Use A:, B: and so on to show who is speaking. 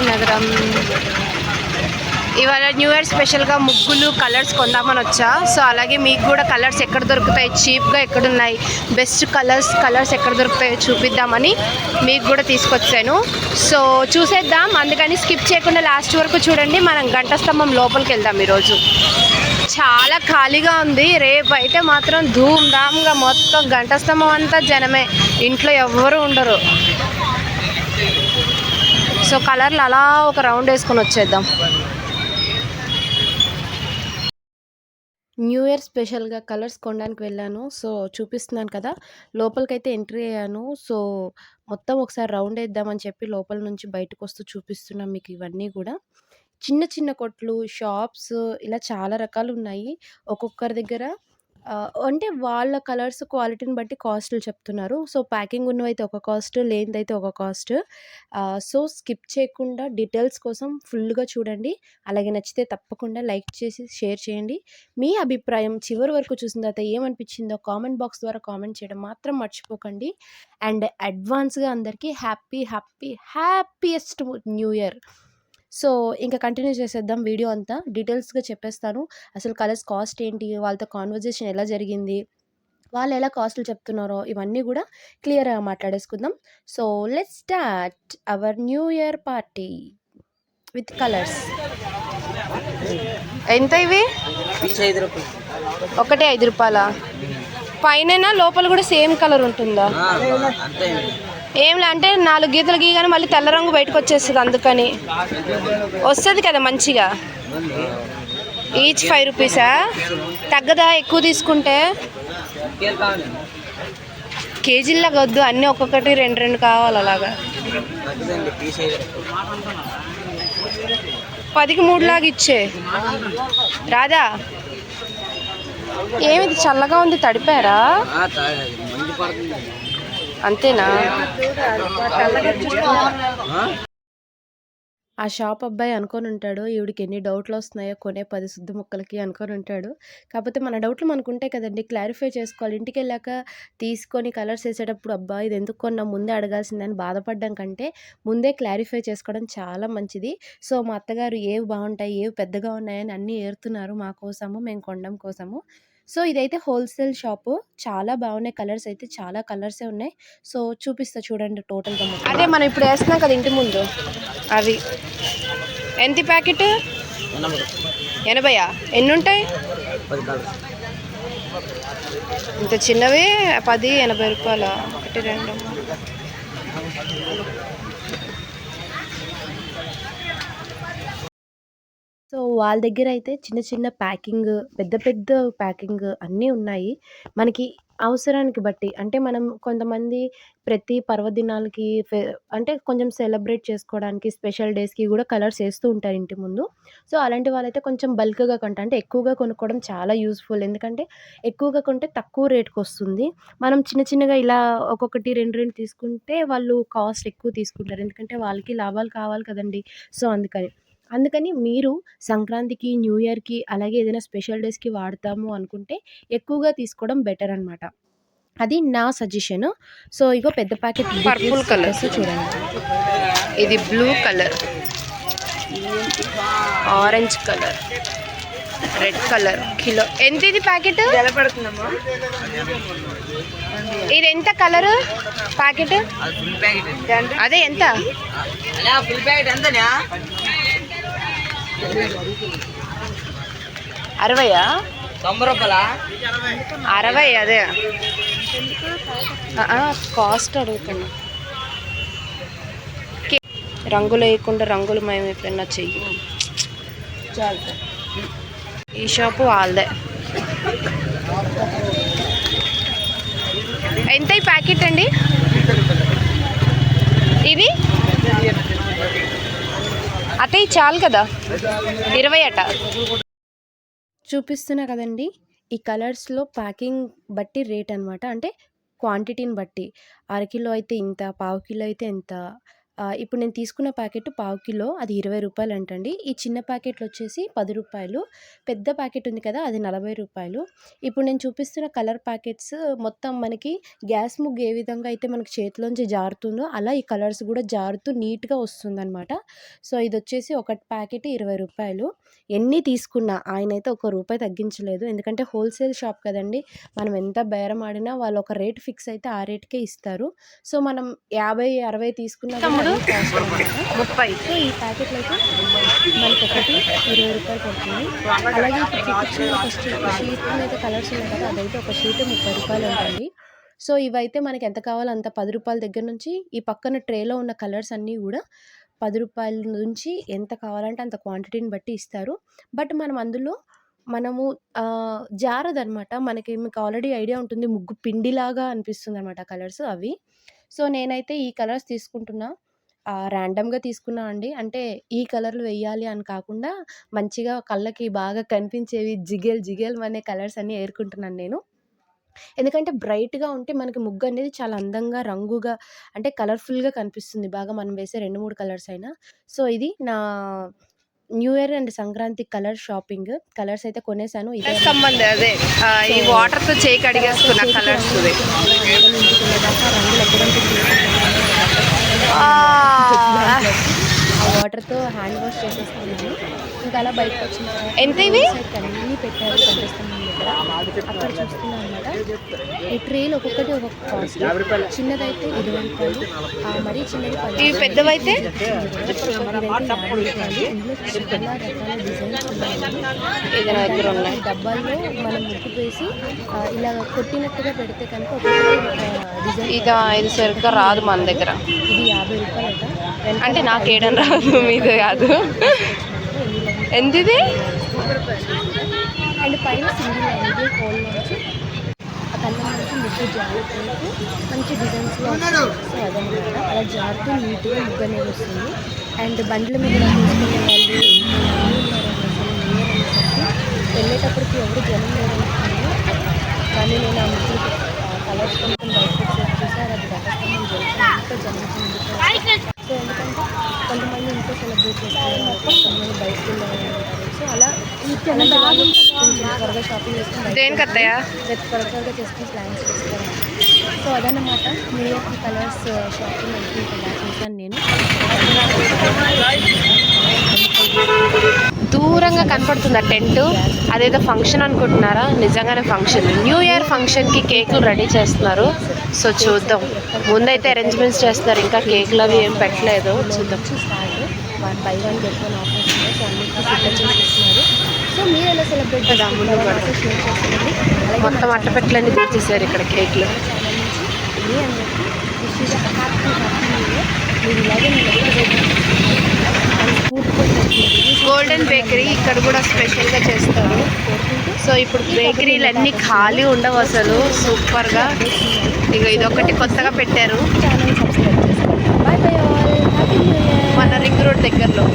A: విజయనగరం. ఇవాళ new year స్పెషల్గా ముగ్గులు కలర్స్ కొందామని వచ్చా. సో అలాగే మీకు కూడా కలర్స్ ఎక్కడ దొరుకుతాయి? చీప్గా ఎక్కడున్నాయి? బెస్ట్ కలర్స్ కలర్స్ ఎక్కడ దొరుకుతాయో చూపిద్దామని మీకు కూడా తీసుకొచ్చాను. సో చూసేద్దాం. అందుకని స్కిప్ చేయకుండా లాస్ట్ వరకు చూడండి. మనం గంట స్తంభం లోపలికి వెళ్దాం ఈరోజు. చాలా ఖాళీగా ఉంది. రేపు అయితే మాత్రం ధూమ్ ధామ్గా మొత్తం గంట స్తంభం అంతా జనమే. ఇంట్లో ఎవ్వరూ ఉండరు. సో కలర్లు అలా ఒక రౌండ్ వేసుకొని వచ్చేద్దాం. న్యూ ఇయర్ స్పెషల్గా కలర్స్ కొనడానికి వెళ్ళాను. సో చూపిస్తున్నాను కదా లోపలికైతే ఎంట్రీ అయ్యాను. సో మొత్తం ఒకసారి రౌండ్ వేద్దామని చెప్పి లోపల నుంచి బయటకు వస్తూ చూపిస్తున్నాం మీకు ఇవన్నీ కూడా. చిన్న చిన్న కొట్లు షాప్స్ ఇలా చాలా రకాలు ఉన్నాయి. ఒక్కొక్కరి దగ్గర అంటే వాళ్ళ కలర్స్ క్వాలిటీని బట్టి కాస్ట్లు చెప్తున్నారు. సో ప్యాకింగ్ ఉన్నవైతే ఒక కాస్ట్ లేనిదైతే ఒక కాస్ట్. సో స్కిప్ చేయకుండా డీటెయిల్స్ కోసం ఫుల్గా చూడండి. అలాగే నచ్చితే తప్పకుండా లైక్ చేసి షేర్ చేయండి. మీ అభిప్రాయం చివరి వరకు చూసిన తర్వాత ఏమనిపించిందో కామెంట్ బాక్స్ ద్వారా కామెంట్ చేయడం మాత్రం మర్చిపోకండి. అండ్ అడ్వాన్స్గా అందరికీ happy happy happiest new year! So ఇంకా కంటిన్యూ చేసేద్దాం వీడియో అంతా. డీటెయిల్స్గా చెప్పేస్తాను. అసలు కలర్స్ కాస్ట్ ఏంటి? వాళ్ళతో కాన్వర్జేషన్ ఎలా జరిగింది? వాళ్ళు ఎలా కాస్ట్లు చెప్తున్నారో ఇవన్నీ కూడా క్లియర్గా మాట్లాడేసుకుందాం. So let start our new year party with colours. ఎంత ఇవి?
B: ఐదు
A: ఒకటే ఐదు రూపాయల? పైన లోపల కూడా సేమ్ కలర్ ఉంటుందా?
B: ఆ,
A: ఏం అంటే నాలుగు గీతలు గీగానే మళ్ళీ తెల్ల రంగు బయటకు వచ్చేస్తుంది అందుకని. వస్తుంది కదా మంచిగా. ఈచ్ ఫైవ్ రూపీసా తగ్గదా ఎక్కువ తీసుకుంటే?
B: ఇంకేం
A: కేజీల్లో వద్దు అన్నీ ఒక్కొక్కటి రెండు రెండు కావాలి అలాగా. పదికి మూడు లాగా ఇచ్చే. రాదా ఏమిది చల్లగా ఉంది తడిపారా
B: ఆ, తాగదు. మందు పడుతుంది
A: అంతేనా?
B: ఆ?
A: ఆ షాప్ అబ్బాయి అనుకొని ఉంటాడు ఈవిడికి ఎన్ని డౌట్లు వస్తున్నాయో కొనే పది శుద్ధ ముక్కలకి అనుకొని ఉంటాడు. కాకపోతే మన డౌట్లు మనకు ఉంటాయి కదండి క్లారిఫై చేసుకోవాలి. ఇంటికి వెళ్ళాక తీసుకొని కలర్స్ వేసేటప్పుడు అబ్బా ఇది ఎందుకు కొన్నా? ముందే అడగాల్సిందని బాధపడడం కంటే ముందే క్లారిఫై చేసుకోవడం చాలా మంచిది. సో మా అత్తగారు ఏవి బాగుంటాయి ఏవి పెద్దగా ఉన్నాయని అన్నీ ఏరుతున్నారు మా కోసము మేము కొనడం కోసము. సో ఇదైతే హోల్సేల్ షాపు. చాలా బాగున్నాయి కలర్స్ అయితే చాలా కలర్సే ఉన్నాయి. సో చూపిస్తా చూడండి టోటల్గా అదే మనం ఇప్పుడు వేస్తున్నాం కదా ఇంటి ముందు. అవి. ఎంత ప్యాకెట్? ఎనభైయా? ఎన్ని ఉంటాయి ఇంత చిన్నవి? పది ఎనభై రూపాయల? ఒకటి రెండు సో వాళ్ళ దగ్గర అయితే చిన్న చిన్న ప్యాకింగ్ పెద్ద పెద్ద ప్యాకింగ్ అన్నీ ఉన్నాయి. మనకి అవసరానికి బట్టి. అంటే మనం కొంతమంది ప్రతి పర్వదినాలకి అంటే కొంచెం సెలబ్రేట్ చేసుకోవడానికి స్పెషల్ డేస్కి కూడా కలర్స్ వేస్తూ ఉంటారు ఇంటి ముందు. సో అలాంటి వాళ్ళైతే కొంచెం బల్క్గా కొంట అంటే ఎక్కువగా కొనుక్కోవడం చాలా యూస్ఫుల్. ఎందుకంటే ఎక్కువగా కొంటే తక్కువ రేట్కి వస్తుంది. మనం చిన్న చిన్నగా ఇలా ఒక్కొక్కటి రెండు రెండు తీసుకుంటే వాళ్ళు కాస్ట్ ఎక్కువ తీసుకుంటారు. ఎందుకంటే వాళ్ళకి లాభాలు కావాలి కదండి. సో అందుకని. అందుకని మీరు సంక్రాంతికి న్యూ ఇయర్కి అలాగే ఏదైనా స్పెషల్ డేస్కి వాడతాము అనుకుంటే ఎక్కువగా తీసుకోవడం బెటర్ అనమాట అది నా సజెషన్. సో ఇగో పెద్ద ప్యాకెట్ పర్పుల్ కలర్. చూడండి. ఇది blue colour. Orange colour. Red colour. Kilo. ఎంత ఇది ప్యాకెట్? ఇది ఎంత కలర్ ప్యాకెట్?
B: అది ఫుల్ ప్యాకెట్ అండి.
A: అదే ఎంత? అరవయా? అరవై అదే. కాస్ట్ అడుగుతున్నా. కే- రంగులు వేయకుండా రంగులు మేము ఎప్పుడైనా చెయ్యి. ఈ షాపు వాళ్ళదే. ఎంత ఈ ప్యాకెట్ అండి ఇది అతే చాలు కదా. ఇరవై అట. చూపిస్తున్నా కదండి ఈ కలర్స్లో ప్యాకింగ్ బట్టి రేట్ అనమాట అంటే క్వాంటిటీని బట్టి. అరకిలో అయితే ఇంత పావు కిలో అయితే ఎంత ఇప్పుడు నేను తీసుకున్న ప్యాకెట్ పావు కిలో అది ఇరవై రూపాయలు అంటండి. ఈ చిన్న ప్యాకెట్లు వచ్చేసి పది రూపాయలు పెద్ద ప్యాకెట్ ఉంది కదా! అది నలభై రూపాయలు ఇప్పుడు నేను చూపిస్తున్న కలర్ ప్యాకెట్స్ మొత్తం మనకి గ్యాస్ ముగ్గు ఏ విధంగా అయితే మనకి చేతిలోంచి జారుతుందో అలా ఈ కలర్స్ కూడా జారుతూ నీట్‌గా వస్తుందన్నమాట సో, ఇది వచ్చేసి ఒక ప్యాకెట్ ఇరవై రూపాయలు ఎన్ని తీసుకున్నా అయితే ఒక రూపాయి తగ్గించలేదు. ఎందుకంటే హోల్‌సేల్ షాప్ కదండీ! మనం ఎంత బేరం ఆడినా వాళ్ళు ఒక రేట్ ఫిక్స్ అయితే ఆ రేట్‌కే ఇస్తారు. సో, మనం 50, 60 తీసుకున్నా ముప్పై
C: తమ్ముడు?
A: అదే కాస్ట్ అనమాట.
C: 30
A: సో, ఈ ప్యాకెట్లు అయితే మనకి ఒకటి ఇరవై రూపాయలు పడుతుంది. అలాగే ఇప్పుడు చూపించిన ఫస్ట్ షీట్ అయితే కలర్స్ ఉన్నాయి కదా! అదైతే ఒక షీట్ ముప్పై రూపాయలు ఉంటుంది సో, ఇవైతే మనకి ఎంత కావాలో అంత పది రూపాయల దగ్గర నుంచి ఈ పక్కన ట్రేలో ఉన్న కలర్స్ అన్నీ కూడా పది రూపాయల నుంచి ఎంత కావాలంటే అంత క్వాంటిటీని బట్టి ఇస్తారు. బట్ మనం అందులో మనము జారదనమాట. మనకి మీకు ఆల్రెడీ ఐడియా ఉంటుంది. ముగ్గు పిండిలాగా అనిపిస్తుంది అనమాట కలర్స్ అవి. సో, నేనైతే ఈ కలర్స్ తీసుకుంటున్నా. ర్యాండమ్‌గా తీసుకున్నా అండి. అంటే ఈ కలర్‌లు వెయ్యాలి అని కాకుండా మంచిగా కళ్ళకి బాగా కనిపించేవి జిగేల్ జిగేల్‌మనే కలర్స్ అన్నీ ఏరుకుంటున్నాను నేను. ఎందుకంటే బ్రైట్‌గా ఉంటే మనకి ముగ్గు అనేది చాలా అందంగా, రంగుగా అంటే కలర్‌ఫుల్‌గా కనిపిస్తుంది. బాగా మనం వేసే 2, 3 కలర్స్ అయినా. సో, ఇది నా new year and Sankranti colour shopping. Colours అయితే కొనేసాను. ఇదే
C: సంబంధం అదే ఆహ్, ఈ వాటర్‌తో చేయి కడిగేసుకున్న కలర్స్‌ది.
A: రంగులు ఎక్కడంటే
C: ఆ!
A: ఆ వాటర్‌తో హ్యాండ్ వాష్ చేసేసుకున్నాను. ఇంకా అలా బయటకొచ్చిన తర్వాత
C: ఎంత ఇవి?
A: అన్నీ పెట్టారు కనిపిస్తుంది దగ్గర. అక్కడ చూస్తున్నా అనమాట. ఈ ట్రేలు ఒక్కొక్కటి ఒక్కొక్క కాస్ట్. చిన్నదైతే రూ. 20 ఆహ్, మరీ చిన్నది.
C: ఇవి పెద్దవైతే?
A: ఇదైతే రూ. 50 ఇందులో చాలా రకాల డిజైన్స్ ఉన్నాయండి.
C: ఇది నా దగ్గర ఉన్నాయి.
A: డబ్బాల్లో మనం ముగ్గు వేసి ఇలా కొట్టినట్టుగా పెడితే కనుక డిజైన్
C: ఇదా సరిగ్గా రాదు మన దగ్గర.
A: ఇది యాభై వెనకాల
C: అంటే నాకు వేయడం రాదు మీద కాదు.
A: లైన్స్
C: ఎంతిది?
A: అండ్ పైన సింగిల్ ఇది హోల్ నుంచి ఆ కళ్ళ నుంచి ముగ్గు మంచి డిజైన్స్లో వస్తుంది సో అదనమాట. అలా జారుతూ నీట్గా ముగ్గు అనేది వస్తుంది. అండ్ బండ్ల మీద తీసుకునే వాళ్ళు వెళ్ళేటప్పటికి ఎవరు జనం లేదనుకున్నాను కానీ నేను ఆ ముగ్గులు కలర్స్ కొంచెం బయటకు వచ్చి చూసారు అది ఘటస్థానం జరుగుతుంది. ఇంకా నిండిపోయింది సో ఎందుకంటే కొంతమంది ఇంట్లో సెలబ్రేట్ చేస్తారు కొంతమంది బయటకు వెళ్ళాలని ఉంటారు. సో అలా త్వరగా షాపింగ్ చేసుకుని
C: దేనికి?
A: రేపు త్వర త్వరగా చేసుకుని ప్లాన్స్ చేస్తారు. సో అదనమాట న్యూ ఇయర్కి కలర్స్ షాపింగ్ అనుకుంటున్నా చేశాను నేను.
C: దూరంగా కనపడుతుంది ఆ టెంట్. అదేదో ఫంక్షన్ అనుకుంటున్నారా? నిజంగానే ఫంక్షన్. న్యూ ఇయర్ ఫంక్షన్కి కేకులు రెడీ చేస్తున్నారు. సో చూద్దాం. ముందైతే అరేంజ్మెంట్స్ చేస్తున్నారు. ఇంకా కేకులు అవి ఏం పెట్టలేదు. చూద్దాం. మొత్తం అట్టపెట్టలన్నీ తీసేసారు ఇక్కడ కేకులు.
A: మీరు ఇలాగే
C: గోల్డెన్ బేకరీ ఇక్కడ కూడా స్పెషల్గా చేస్తారు. సో ఇప్పుడు బేకరీలు అన్నీ ఖాళీ ఉండవు అసలు. సూపర్గా. ఇక ఇదొకటి కొత్తగా పెట్టారు. మన రింగ్ రోడ్ దగ్గరలో.